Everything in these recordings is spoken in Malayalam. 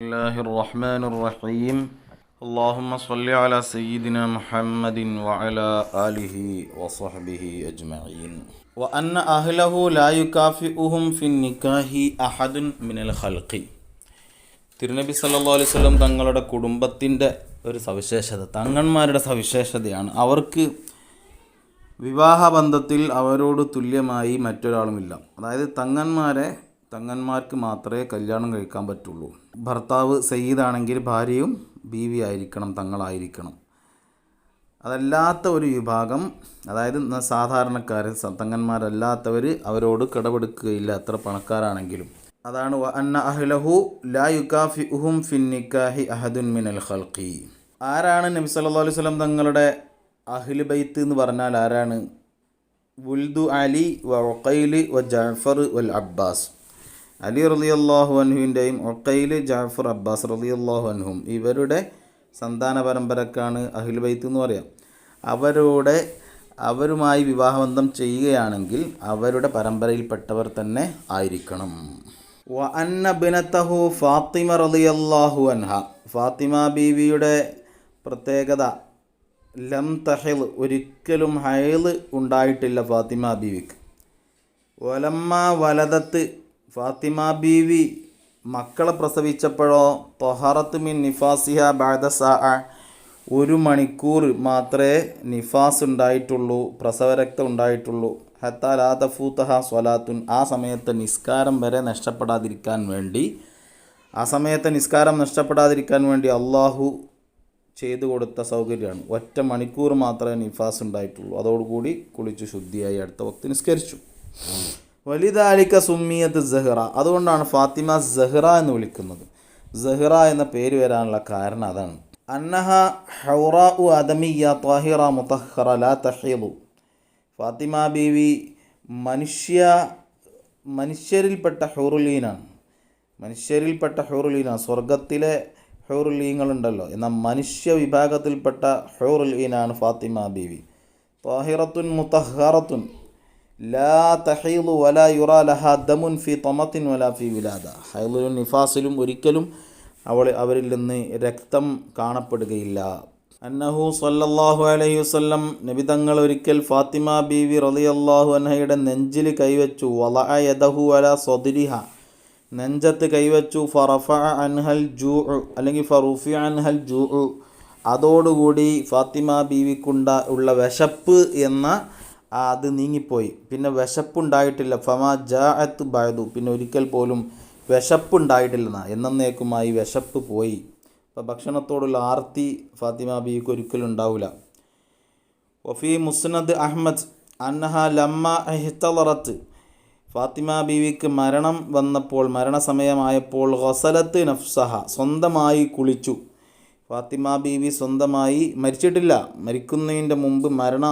الله الرحمن الرحيم اللهم صل على سيدنا محمد وعلى آله وصحبه أجمعين وأن أهله لا يكافئهم في النكاح أحد من الخلق തിരുനബി സല്ലല്ലാഹു അലൈഹി വസല്ലം തങ്ങളുടെ കുടുംബത്തിൻ്റെ ഒരു സവിശേഷത തങ്ങന്മാരുടെ സവിശേഷതയാണ് അവർക്ക് വിവാഹബന്ധത്തിൽ അവരോട് തുല്യമായി മറ്റൊരാളുമില്ല അതായത് തങ്ങന്മാരെ തങ്ങന്മാർക്ക് മാത്രമേ കല്യാണം കഴിക്കാൻ പറ്റുള്ളൂ. ഭർത്താവ് സയ്യിദാണെങ്കിൽ ഭാര്യയും ബീവി ആയിരിക്കണം തങ്ങളായിരിക്കണം. അതല്ലാത്ത ഒരു വിഭാഗം അതായത് സാധാരണക്കാർ തങ്ങന്മാരല്ലാത്തവർ അവരോട് കിടപെടുക്കുകയില്ല എത്ര പണക്കാരാണെങ്കിലും. അതാണ് അന്ന അഹ്ലഹു ലാ യുക്കാഫി ഉഹും ഫിൻ നിക്കാഹി അഹദുൻ മിനൽ ഖൽഖി. ആരാണ് നബി സല്ലല്ലാഹു അലൈഹി വസല്ലം തങ്ങളുടെ അഹ്ലു ബൈത്ത് എന്ന് പറഞ്ഞാൽ ആരാണ്? വുൽദു അലി വ വ ജഅഫർ വൽ അബ്ബാസ്. അലി റലി അള്ളാഹു അൻഹുവിന്റെയും ഒക്കയിൽ ജാഫർ അബ്ബാസ് റലി അള്ളാഹു അൻഹും ഇവരുടെ സന്താന പരമ്പരക്കാണ് അഹ്ലു ബൈത്ത് എന്ന് പറയാം. അവരോടെ അവരുമായി വിവാഹബന്ധം ചെയ്യുകയാണെങ്കിൽ അവരുടെ പരമ്പരയിൽപ്പെട്ടവർ തന്നെ ആയിരിക്കണം. വ അന്ന ബിനത്തഹു ഫാത്തിമ റളിയല്ലാഹു അൻഹ. ഫാത്തിമ ബീവിയുടെ പ്രത്യേകത ലം തഹിൽ ഒരിക്കലും ഹൈൽ ഉണ്ടായിട്ടില്ല ഫാത്തിമ ബീവിക്ക്. ഒലമ്മ വലതത്ത് ഫാത്തിമ ബീവി മക്കളെ പ്രസവിച്ചപ്പോഴോ തൊഹറത്ത് മിൻ നിഫാസിഹ ബാദ സാ ഒരു മണിക്കൂർ മാത്രമേ നിഫാസ് ഉണ്ടായിട്ടുള്ളൂ പ്രസവരക്തം ഉണ്ടായിട്ടുള്ളൂ. ഹത്താ ലാ തഫൂത്തഹ സ്വലാത്തുൻ. ആ സമയത്ത് നിസ്കാരം വരെ നഷ്ടപ്പെടാതിരിക്കാൻ വേണ്ടി ആ സമയത്ത് നിസ്കാരം നഷ്ടപ്പെടാതിരിക്കാൻ വേണ്ടി അള്ളാഹു ചെയ്തു കൊടുത്ത സൗകര്യമാണ്. ഒറ്റ മണിക്കൂർ മാത്രമേ നിഫാസ് ഉണ്ടായിട്ടുള്ളൂ അതോടുകൂടി കുളിച്ച് ശുദ്ധിയായി അടുത്ത വക്ത് നിസ്കരിച്ചു. വലിതാലിക്ക സുമ്മിയത്ത് സഹ്റ. അതുകൊണ്ടാണ് ഫാത്തിമ സഹ്റ എന്ന് വിളിക്കുന്നത്. സഹ്റ എന്ന പേര് വരാനുള്ള കാരണം അതാണ്. അന്നഹ ഹൗറാ ഉ അദമിയ താഹിറ മുത്തഹറ ലാ തഹീദു. ഫാത്തിമ ബീവി മനുഷ്യ മനുഷ്യരിൽപ്പെട്ട ഹൗറുലീനാണ്. മനുഷ്യരിൽപ്പെട്ട ഹൗറുലീനാണ്. സ്വർഗത്തിലെ ഹൗറുലീങ്ങളുണ്ടല്ലോ. എന്നാൽ മനുഷ്യ വിഭാഗത്തിൽപ്പെട്ട ഹൗറുലീനാണ് ഫാത്തിമ ബീവി. താഹിറത്തുൻ മുത്തഹറത്തുൻ ലാ തഹീലു വല യുറ ലഹ ദമുൻ ഫി തൊമത്തിൻ വല ഫി വിലാദ ഹൈലുലും നിഫാസിലും ഒരിക്കലും അവൾ അവരിൽ നിന്ന് രക്തം കാണപ്പെടുകയില്ല. അന്നഹു സല്ലല്ലാഹു അലൈഹി വസല്ലം നബി തങ്ങൾ ഒരിക്കൽ ഫാത്തിമ ബീവി റളിയല്ലാഹു അൻഹയുടെ നെഞ്ചിൽ കൈവച്ചു വല യദഹു അല സ്വദിരിഹ. നെഞ്ചത്ത് കൈവച്ചു ഫറഫ അൻഹൽ ജൂ അല്ലെങ്കിൽ ഫറുഫി അൻഹൽ ജൂ അതോടുകൂടി ഫാത്തിമ ബീവിക്കുണ്ട ഉള്ള വിശപ്പ് എന്ന അത് നീങ്ങിപ്പോയി. പിന്നെ വിശപ്പുണ്ടായിട്ടില്ല. ഫമ ജാഅത്ത് ബഅദു. പിന്നെ ഒരിക്കൽ പോലും വിശപ്പുണ്ടായിട്ടില്ലെന്ന. എന്നേക്കുമായി വിശപ്പ് പോയി. അപ്പോൾ ഭക്ഷണത്തോടുള്ള ആർത്തി ഫാത്തിമ ബീവിക്ക് ഒരിക്കലും ഉണ്ടാവില്ല വഫി മുസ്നദ് അഹ്മദ് അന്നഹ ലമ്മ അഹിത്തറത്ത് ഫാത്തിമ ബീവിക്ക് മരണം വന്നപ്പോൾ മരണസമയമായപ്പോൾ ഹൊസലത്ത് നഫ്സഹ. സ്വന്തമായി കുളിച്ചു. ഫാത്തിമ ബീവി സ്വന്തമായി മരിച്ചിട്ടില്ല. മരിക്കുന്നതിന്റെ മുമ്പ് മരണ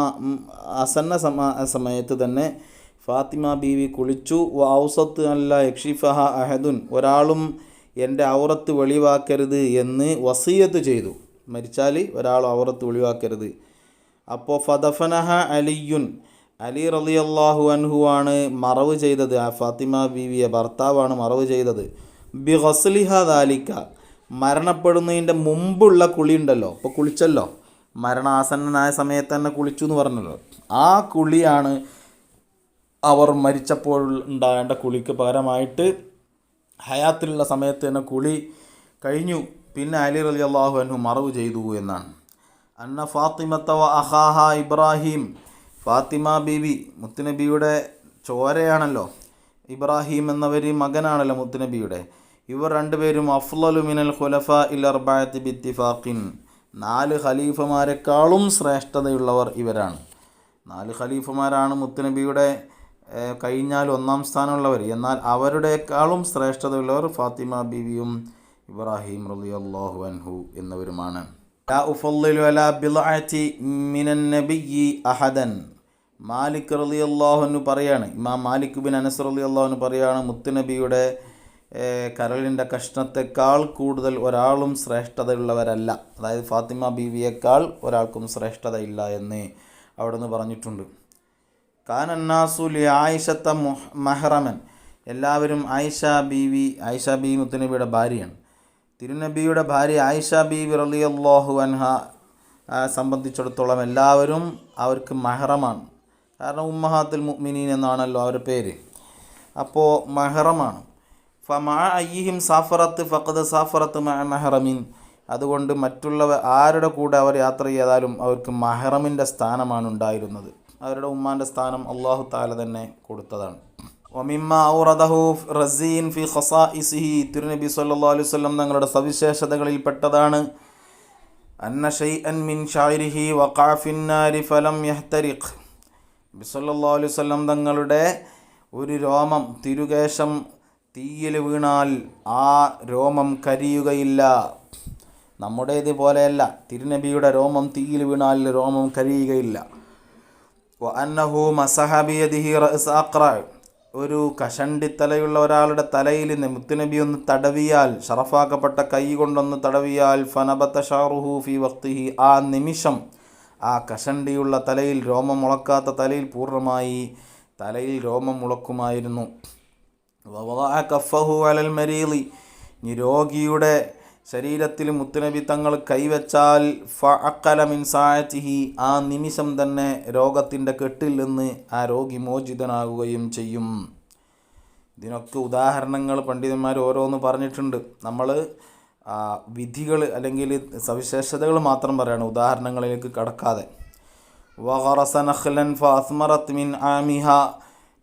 ആസന്ന സമ സമയത്ത് തന്നെ ഫാത്തിമ ബീവി കുളിച്ചു. ഔസത്ത് അല്ല യക്ഷിഫഹ അഹദുൻ. ഒരാളും എന്റെ ഔറത്ത് വെളിവാക്കരുത് എന്ന് വസീയത്ത് ചെയ്തു. മരിച്ചാൽ ഒരാൾ ഔറത്ത് വെളിവാക്കരുത്. അപ്പോൾ ഫദഫനഹ അലിയുൻ. അലി റലി അള്ളാഹു അൻഹു ആണ് മറവ് ചെയ്തത്. ആ ഫാത്തിമ ബീവിയെ ഭർത്താവാണ് മറവ് ചെയ്തത്. ബി ഹസ്ലിഹ ദാലിക്ക. മരണപ്പെടുന്നതിന്റെ മുമ്പുള്ള കുളി ഉണ്ടല്ലോ ഇപ്പോൾ കുളിച്ചല്ലോ. മരണാസന്നനായ സമയത്ത് തന്നെ കുളിച്ചു എന്ന് പറഞ്ഞല്ലോ. ആ കുളിയാണ് അവർ മരിച്ചപ്പോൾ ഉണ്ടാകേണ്ട കുളിക്ക് പകരമായിട്ട് ഹയാത്തിലുള്ള സമയത്ത് തന്നെ കുളി കഴിഞ്ഞു. പിന്നെ അലി റലി അള്ളാഹു അനു മറവ് ചെയ്തു എന്നാണ്. അന്ന ഫാത്തിമത്ത വ അഹാഹ ഇബ്രാഹിം. ഫാത്തിമ ബീവി മുത്തുനബിയുടെ ചോരയാണല്ലോ. ഇബ്രാഹിം എന്നവർ മകനാണല്ലോ മുത്തുനബിയുടെ. ഇവർ രണ്ടുപേരും അഫ്ലലു മിനൽ ഖുലഫ ഇൽ അർബായത്തി ബിത്തിഫാഖിൻ. നാല് ഖലീഫമാരെക്കാളും ശ്രേഷ്ഠതയുള്ളവർ ഇവരാണ്. നാല് ഖലീഫമാരാണ് മുത്തുനബിയുടെ കഴിഞ്ഞാൽ ഒന്നാം സ്ഥാനമുള്ളവർ. എന്നാൽ അവരുടെക്കാളും ശ്രേഷ്ഠതയുള്ളവർ ഫാത്തിമ ബീവിയും ഇബ്രാഹിം റളിയല്ലാഹു അൻഹു എന്നിവരുമാണ്. അഹദൻ. മാലിക് റളിയല്ലാഹു അൻഹു പറയാണ്. ഇമാം മാലിക് ബിൻ അനസ് റളിയല്ലാഹു അൻഹു പറയാണ് മുത്തുനബിയുടെ കരളിന്റെ കഷ്ണത്തെക്കാൾ കൂടുതൽ ഒരാളും ശ്രേഷ്ഠതയുള്ളവരല്ല. അതായത് ഫാത്തിമ ബീവിയേക്കാൾ ഒരാൾക്കും ശ്രേഷ്ഠതയില്ല എന്ന് അവിടുന്ന് പറഞ്ഞിട്ടുണ്ട്. കാനന്നാസു ലി ആയിഷത്ത മെഹ്റമൻ. എല്ലാവരും ആയിഷ ബീവി ആയിഷ ബി മുത്തനബിയുടെ ഭാര്യയാണ്. തിരുനബിയുടെ ഭാര്യ ആയിഷ ബീബി റളിയല്ലാഹു അൻഹ സംബന്ധിച്ചിടത്തോളം എല്ലാവരും അവർക്ക് മെഹ്റമാണ്. കാരണം ഉമ്മഹാത്തുൽ മുഅ്മിനീൻ എന്നാണല്ലോ അവരുടെ പേര്. അപ്പോൾ മഹറമാണ്. ഫമാ അയ്യിഹിം സാഫറത്ത് ഫഖദ് സാഫറത്ത് മഹ്റമിൻ. അതുകൊണ്ട് മറ്റുള്ളവർ ആരുടെ കൂടെ അവർ യാത്ര ചെയ്താലും അവർക്ക് മഹറമിന്റെ സ്ഥാനമാണ് ഉണ്ടായിരുന്നത്. അവരുടെ ഉമ്മാന്റെ സ്ഥാനം അള്ളാഹു താല തന്നെ കൊടുത്തതാണ്. ഒമിമ്മ ഔറദഹു റസീൻ ഫി ഖസാഇസിഹി. തിരുനബി സല്ലാ അലൈഹി വസല്ലം തങ്ങളുടെ സവിശേഷതകളിൽ പെട്ടതാണ്. അന്ന ഷൈഅൻ മിൻ ഷായിരിഹി വഖാഫിന്നാരി ഫലം യഹ്തരിഖ്. നബി സല്ലാ അലൈഹി വസല്ലം തങ്ങളുടെ ഒരു രോമം തിരുകേശം തീയിൽ വീണാൽ ആ രോമം കരിയുകയില്ല. നമ്മുടേത് പോലെയല്ല തിരുനബിയുടെ രോമം തീയിൽ വീണാൽ രോമം കരിയുകയില്ല. അന്നഹു മസഹബിയദിഹി അഖ്റ. ഒരു ഒരാളുടെ തലയിൽ മുത്തുനബി ഒന്ന് തടവിയാൽ ഷറഫാക്കപ്പെട്ട കൈ കൊണ്ടൊന്ന് തടവിയാൽ ഫനബത്ത ഷാറുഹു ഫി വക്തിഹി ആ നിമിഷം ആ കഷണ്ടിയുള്ള തലയിൽ രോമം മുളക്കാത്ത തലയിൽ പൂർണമായി തലയിൽ രോമം മുളക്കുമായിരുന്നു. കഫഹു അലൽ മരീലി ഇനി രോഗിയുടെ ശരീരത്തിൽ മുത്തുനബി തങ്ങൾ കൈവച്ചാൽ ഫഅക്കല മിൻ സായത്തിഹി ആ നിമിഷം തന്നെ രോഗത്തിന്റെ കെട്ടിൽ നിന്ന് ആ രോഗി മോചിതനാകുകയും ചെയ്യും. ഇതിനൊക്കെ ഉദാഹരണങ്ങൾ പണ്ഡിതന്മാർ ഓരോന്ന് പറഞ്ഞിട്ടുണ്ട്. നമ്മൾ വിധികൾ അല്ലെങ്കിൽ സവിശേഷതകൾ മാത്രം പറയാണ്. ഉദാഹരണങ്ങളിലേക്ക് കടക്കാതെ. വഹറസ ഫ അസ്മറത് മിൻ ആമിഹ.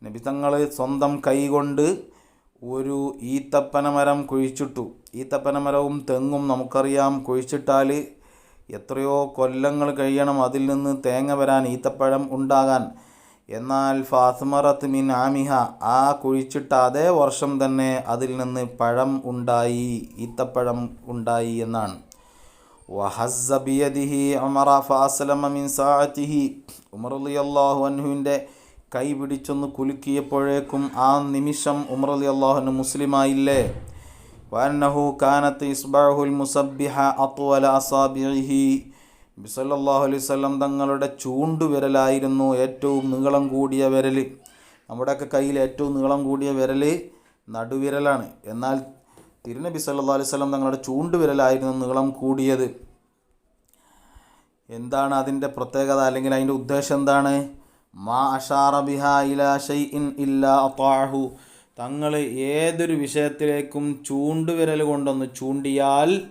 നബി തങ്ങൾ സ്വന്തം കൈകൊണ്ട് ഒരു ഈത്തപ്പന മരം കുഴിച്ചിട്ടു. ഈത്തപ്പന മരവും തെങ്ങും നമുക്കറിയാം. കുഴിച്ചിട്ടാൽ എത്രയോ കൊല്ലങ്ങൾ കഴിയണം അതിൽ നിന്ന് തേങ്ങ വരാൻ ഈത്തപ്പഴം ഉണ്ടാകാൻ. എന്നാൽ ഫാസ്മറത്ത് മിൻ ആമിഹ ആ കുഴിച്ചിട്ട അതേ വർഷം തന്നെ അതിൽ നിന്ന് പഴം ഉണ്ടായി ഈത്തപ്പഴം ഉണ്ടായി എന്നാണ്. വഹസ്സ അമറ ഉമറ ഫാസലമ മിൻ ഉമർ അള്ളാഹു അൻഹുവിന്റെ കൈ പിടിച്ചൊന്ന് കുലുക്കിയപ്പോഴേക്കും ആ നിമിഷം ഉമർ റളിയല്ലാഹു മുസ്ലിമായില്ലേ? വഅന്നഹു കാനത്ത് ഇസ്ബാഹുൽ മുസബിഹ അത്വല അസാബിഹി അലൈഹി വസല്ലം തങ്ങളുടെ ചൂണ്ടുവിരലായിരുന്നു ഏറ്റവും നീളം കൂടിയ വിരൽ നമ്മുടെയൊക്കെ കയ്യിൽ ഏറ്റവും നീളം കൂടിയ വിരൽ നടുവിരലാണ്. എന്നാൽ തിരുനബി സല്ലല്ലാഹു അലൈഹി വസല്ലം തങ്ങളുടെ ചൂണ്ടുവിരലായിരുന്നു നീളം കൂടിയത്. എന്താണ് അതിന്റെ പ്രത്യേകത അല്ലെങ്കിൽ അതിന്റെ ഉദ്ദേശം എന്താണ്? മാ അഷാറ ബിഹ ഇലാ ഷൈഇൻ ഇല്ല അത്താഹു തങ്ങൾ ഏതൊരു വിഷയത്തിലേക്കും ചൂണ്ടുവിരൽ കൊണ്ടൊന്ന് ചൂണ്ടിയാൽ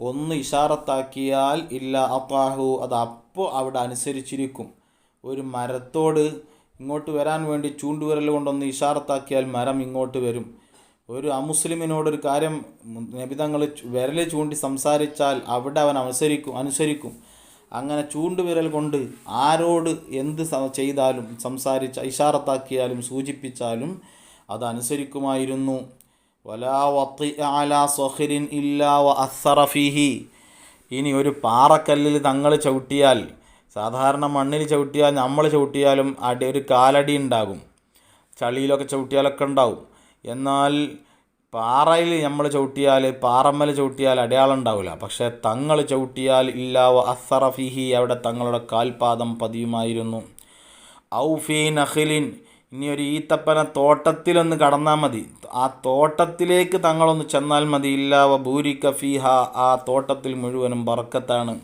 ഒന്ന് ഇഷാറത്താക്കിയാൽ ഇല്ല അത്താഹു അത് അപ്പോൾ അവിടെ അനുസരിച്ചിരിക്കും. ഒരു മരത്തോട് ഇങ്ങോട്ട് വരാൻ വേണ്ടി ചൂണ്ടുവിരൽ കൊണ്ടൊന്ന് ഇഷാറത്താക്കിയാൽ മരം ഇങ്ങോട്ട് വരും. ഒരു അമുസ്ലിമിനോടൊരു കാര്യം നബിതങ്ങൾ വിരൽ ചൂണ്ടി സംസാരിച്ചാൽ അവിടെ അവൻ അനുസരിക്കും അനുസരിക്കും. അങ്ങനെ ചൂണ്ടുവിരൽ കൊണ്ട് ആരോട് എന്ത് ചെയ്താലും സംസാരിച്ച ഇഷാറത്താക്കിയാലും സൂചിപ്പിച്ചാലും അതനുസരിക്കുമായിരുന്നു. അനുസരിക്കുമായിരുന്നു വലാ വത്തി അലാ സൊഹരിൻ ഇല്ലാ ഇനി ഒരു പാറക്കല്ലിൽ തങ്ങൾ ചവിട്ടിയാൽ സാധാരണ മണ്ണിൽ ചവിട്ടിയാൽ നമ്മൾ ചവിട്ടിയാലും അടി ഒരു കാലടി ഉണ്ടാകും. ചളിയിലൊക്കെ ചവിട്ടിയാലൊക്കെ ഉണ്ടാവും എന്നാൽ പാറയിൽ നമ്മൾ ചവിട്ടിയാൽ പാറമ്മൽ ചവിട്ടിയാൽ അടയാളം ഉണ്ടാവില്ല. പക്ഷേ തങ്ങൾ ചവിട്ടിയാൽ ഇല്ലാവ അസറഫിഹി അവിടെ തങ്ങളുടെ കാൽപാദം പതിയുമായിരുന്നു. ഔഫി നഖിലിൻ ഇനി ഒരു ഈത്തപ്പന തോട്ടത്തിലൊന്ന് കടന്നാൽ മതി. ആ തോട്ടത്തിലേക്ക് തങ്ങളൊന്ന് ചെന്നാൽ മതി. ഇല്ലാവ ഭൂരി ഫീഹ ആ തോട്ടത്തിൽ മുഴുവനും ബർക്കത്താണ്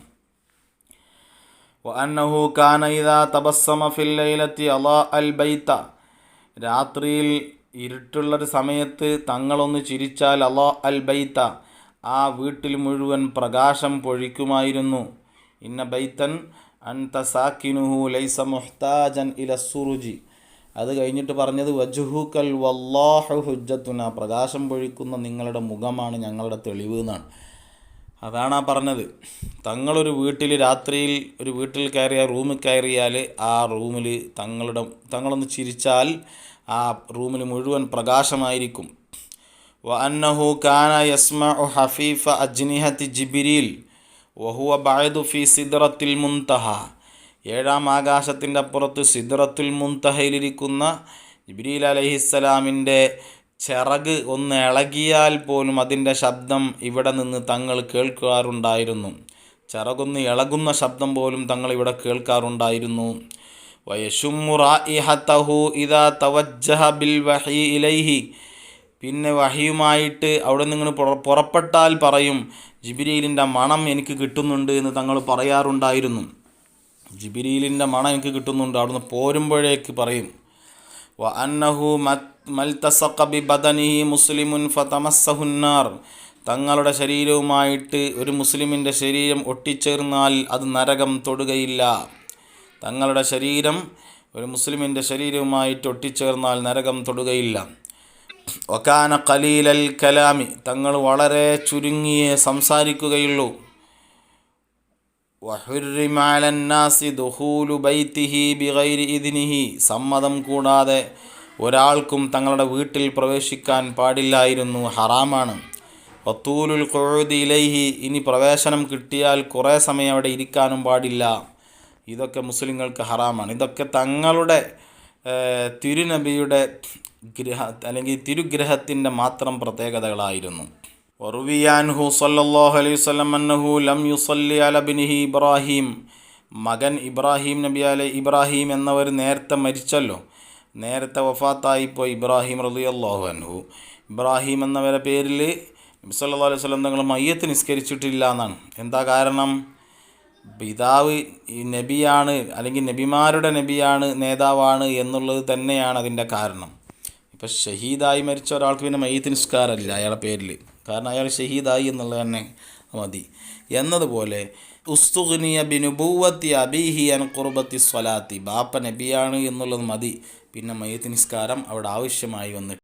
അന്നഹു കാനൈദ തബസ്സമ ഫില്ലയിലെത്തി അലാ അൽ ബൈത്ത രാത്രിയിൽ ഇരുട്ടുള്ളൊരു സമയത്ത് തങ്ങളൊന്ന് ചിരിച്ചാൽ അലോ അൽ ബൈത്ത ആ വീട്ടിൽ മുഴുവൻ പ്രകാശം പൊഴിക്കുമായിരുന്നു. ഇന്ന ബൈത്തൻ അൻത സാക്കിനുഹു ലൈസ മുഹ്താജൻ ഇല സുറുജി. അത് കഴിഞ്ഞിട്ട് പറഞ്ഞത് വജുഹുക്കൽ വല്ലാഹു ഹുജ്ജത്തുന പ്രകാശം പൊഴിക്കുന്ന നിങ്ങളുടെ മുഖമാണ് ഞങ്ങളുടെ തെളിവ് എന്നാണ്. അതാണ് ആ പറഞ്ഞത്. തങ്ങളൊരു വീട്ടിൽ രാത്രിയിൽ ഒരു വീട്ടിൽ കയറിയ റൂമിൽ കയറിയാൽ ആ റൂമിൽ തങ്ങളുടെ തങ്ങളൊന്ന് ചിരിച്ചാൽ ആ റൂമിൽ മുഴുവൻ പ്രകാശമായിരിക്കും. വഅന്നഹു അന്നഹു കാന യസ്മ ഹഫീഫ അജ്നിഹത്തി ജിബിരിൽ വഹുവ ബഅദു ഫി സിദ്റത്തിൽ മുൻതഹ. ഏഴാം ആകാശത്തിന്റെ അപ്പുറത്ത് സിദ്റത്തുൽ മുൻതഹയിലിരിക്കുന്ന ജിബ്രീൽ അലഹിസ്സലാമിന്റെ ചിറക് ഒന്ന് ഇളകിയാൽ പോലും അതിന്റെ ശബ്ദം ഇവിടെ നിന്ന് തങ്ങൾ കേൾക്കാറുണ്ടായിരുന്നു. ചിറകൊന്ന് ഇളകുന്ന ശബ്ദം പോലും തങ്ങൾ ഇവിടെ കേൾക്കാറുണ്ടായിരുന്നു. വയഷുമ്മു റായിഹത്തഹു ഇദാ തവജ്ജഹ ബിൽ വഹി ഇലൈഹി. പിന്നെ വഹിയുമായിട്ട് അവിടെ നിങ്ങൾ പുറപ്പെട്ടാൽ പറയും ജിബിരിയിലിന്റെ മണം എനിക്ക് കിട്ടുന്നുണ്ട് എന്ന് തങ്ങൾ പറയാറുണ്ടായിരുന്നു. ജിബിരിയിലിന്റെ മണം എനിക്ക് കിട്ടുന്നുണ്ട് അവിടുന്ന് പോരുമ്പോഴേക്ക് പറയും. വ അന്നഹു മൽതസഖ ബി ബദനിഹി മുസ്ലിമുൻ ഫതമസ്സഹുന്നാർ തങ്ങളുടെ ശരീരവുമായിട്ട് ഒരു മുസ്ലിമിന്റെ ശരീരം ഒട്ടിച്ചേർന്നാൽ അത് നരകം തൊടുകയില്ല. തങ്ങളുടെ ശരീരം ഒരു മുസ്ലിമിന്റെ ശരീരവുമായിട്ട് ഒട്ടിച്ചേർന്നാൽ നരകം തൊടുകയില്ല. ഒക്കാന കലീലൽ കലാമി തങ്ങൾ വളരെ ചുരുങ്ങിയേ സംസാരിക്കുകയുള്ളൂ. വഹുരിമാലന്നാസി ദുഹൂലു ബൈത്തിഹി ബിഗൈരി ഇദ്നിഹി സമ്മതം കൂടാതെ ഒരാൾക്കും തങ്ങളുടെ വീട്ടിൽ പ്രവേശിക്കാൻ പാടില്ലായിരുന്നു ഹറാമാണ്. ഒത്തൂലുൽ കൊഴുതി ഇലൈഹി ഇനി പ്രവേശനം കിട്ടിയാൽ കുറേ സമയം അവിടെ ഇരിക്കാനും പാടില്ല. ഇതൊക്കെ മുസ്ലിങ്ങൾക്ക് ഹറാമാണ്. ഇതൊക്കെ തങ്ങളുടെ തിരുനബിയുടെ ഗ്രഹ അല്ലെങ്കിൽ തിരുഗ്രഹത്തിന്റെ മാത്രം പ്രത്യേകതകളായിരുന്നു. ഒറുവിയാൻഹു സല്ലല്ലാഹു അലൈഹി വസല്ലം അന്നഹു ലം യുസല്ലി അലബിനിഹി ഇബ്രാഹിം. മകൻ ഇബ്രാഹിം നബി അലൈ ഇബ്രാഹിം എന്നവർ നേരത്തെ മരിച്ചല്ലോ. നേരത്തെ വഫാത്തായിപ്പോയി ഇബ്രാഹിം റളിയല്ലാഹു അൻഹു. ഇബ്രാഹിം എന്നവരുടെ പേരിൽ നബി സല്ലല്ലാഹു അലൈഹി വസല്ലം തങ്ങൾ മയ്യത്ത് നിസ്കരിച്ചിട്ടില്ല എന്നാണ്. എന്താ കാരണം? പിതാവ് നബിയാണ് അല്ലെങ്കിൽ നബിമാരുടെ നബിയാണ് നേതാവാണ് എന്നുള്ളത് തന്നെയാണ് അതിന്റെ കാരണം. ഇപ്പം ഷഹീദായി മരിച്ച ഒരാൾക്ക് പിന്നെ മയ്യത്ത് നിസ്കാരമില്ല അയാളുടെ പേരിൽ. കാരണം അയാൾ ഷഹീദായി എന്നുള്ളത് തന്നെ മതി. എന്നതുപോലെ ഉസ്തുഗ്നിയ ബിനുബൂവത്തി അബീഹി അൻ കുർബത്തി സ്വലാത്തി. ബാപ്പ നബിയാണ് എന്നുള്ളത് മതി. പിന്നെ മയ്യത്ത് നിസ്കാരം അവിടെ ആവശ്യമായി വന്നിട്ട്.